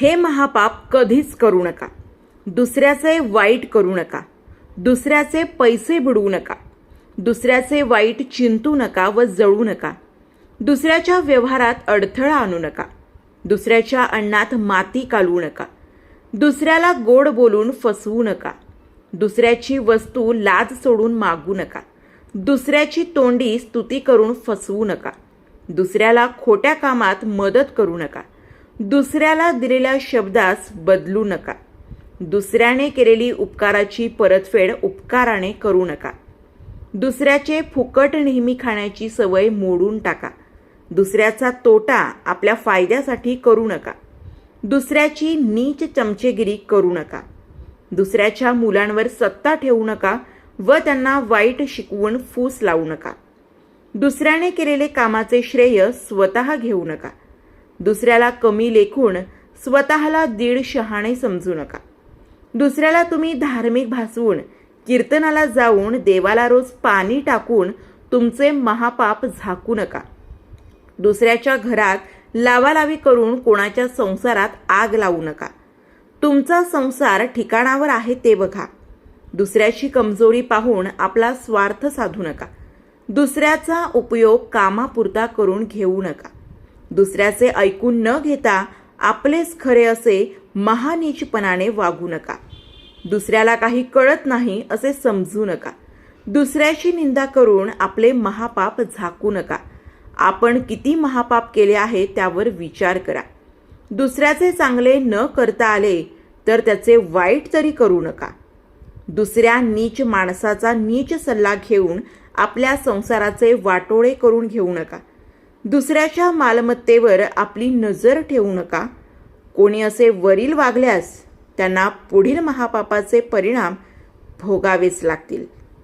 हे महापाप कधीच करू नका. दुसऱ्याचे वाईट करू नका. दुसऱ्याचे पैसे बुडवू नका. दुसऱ्याचे वाईट चिंतू नका व जळू नका. दुसऱ्याच्या व्यवहारात अडथळा आणू नका. दुसऱ्याच्या अन्नात माती कालवू नका. दुसऱ्याला गोड बोलून फसवू नका. दुसऱ्याची वस्तू लाज सोडून मागू नका. दुसऱ्याची तोंडी स्तुती करून फसवू नका. दुसऱ्याला खोट्या कामात मदत करू नका. दुसऱ्याला दिलेल्या शब्दास बदलू नका. दुसऱ्याने केलेली उपकाराची परतफेड उपकाराने करू नका. दुसऱ्याचे फुकट नेहमी खाण्याची सवय मोडून टाका. दुसऱ्याचा तोटा आपल्या फायद्यासाठी करू नका. दुसऱ्याची नीच चमचेगिरी करू नका. दुसऱ्याच्या मुलांवर सत्ता ठेवू नका व त्यांना वाईट शिकवून फूस लावू नका. दुसऱ्याने केलेले कामाचे श्रेय स्वतः घेऊ नका. दुसऱ्याला कमी लेखून स्वतःला दीड शहाणे समजू नका. दुसऱ्याला तुम्ही धार्मिक भासवून कीर्तनाला जाऊन देवाला रोज पाणी टाकून तुमचे महापाप झाकू नका. दुसऱ्याच्या घरात लावालावी करून कोणाच्या संसारात आग लावू नका. तुमचा संसार ठिकाणावर आहे ते बघा. दुसऱ्याची कमजोरी पाहून आपला स्वार्थ साधू नका. दुसऱ्याचा उपयोग कामापुरता करून घेऊ नका. दुसऱ्याचे ऐकून न घेता आपलेच खरे असे महानीचपणाने वागू नका. दुसऱ्याला काही कळत नाही असे समजू नका. दुसऱ्याची निंदा करून आपले महापाप झाकू नका. आपण किती महापाप केले आहे त्यावर विचार करा. दुसऱ्याचे चांगले न करता आले तर त्याचे वाईट तरी करू नका. दुसऱ्या नीच माणसाचा नीच सल्ला घेऊन आपल्या संसाराचे वाटोळे करून घेऊ नका. दुसऱ्याच्या मालमत्तेवर आपली नजर ठेवू नका. कोणी असे वरील वागल्यास त्यांना पुढील महापापाचे परिणाम भोगावेच लागतील.